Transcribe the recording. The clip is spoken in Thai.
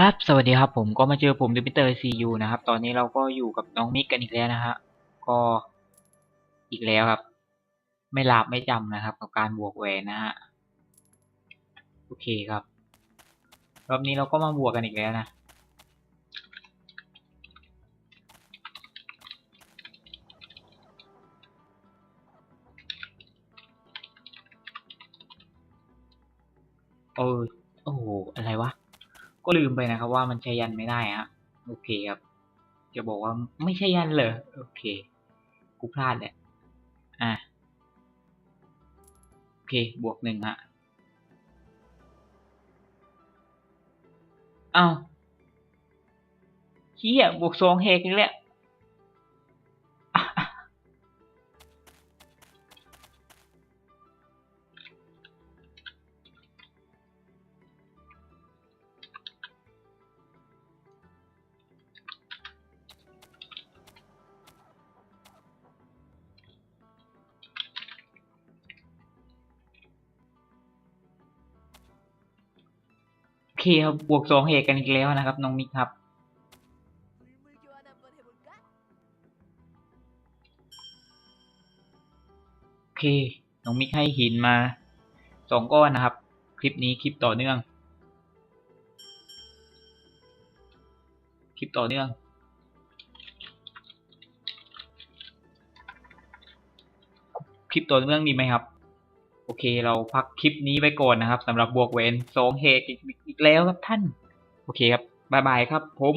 ครับ สวัสดีครับผมก็มาเจอผมดิมิเตอร์ซียูนะครับ ตอนนี้เราก็อยู่กับน้องมิกกันอีกแล้วนะฮะ ก็อีกแล้วครับ ไม่หลับไม่จำนะครับ กับการบวกแหวนนะฮะ โอเคครับ รอบนี้เราก็มาบวกกันอีกแล้วนะเออโอ้โหอะไรวะ ก็ลืมไปนะครับว่ามันใช้ยันไม่ได้ฮะโอเคครับ จะบอกว่าไม่ใช่ยันเลยโอเค กูพลาดแหละ อะ โอเค บวกหนึ่งฮะ เอ้าเฮียบวกสองเฮกอีกแล้ว เคครับบวกสองเฮกกันอีกแล้วนะครับ น้องมิกครับ โอเค น้องมิกให้หินมาสองก้อนนะครับ คลิปนี้คลิปต่อเนื่อง คลิปต่อเนื่อง คลิปต่อเนื่องมีไหมครับ โอเคเราพักคลิปนี้ไว้ก่อนนะครับสำหรับบวกเวนสองเฮกอีก อีกแล้วครับท่าน โอเคครับบายบายครับผม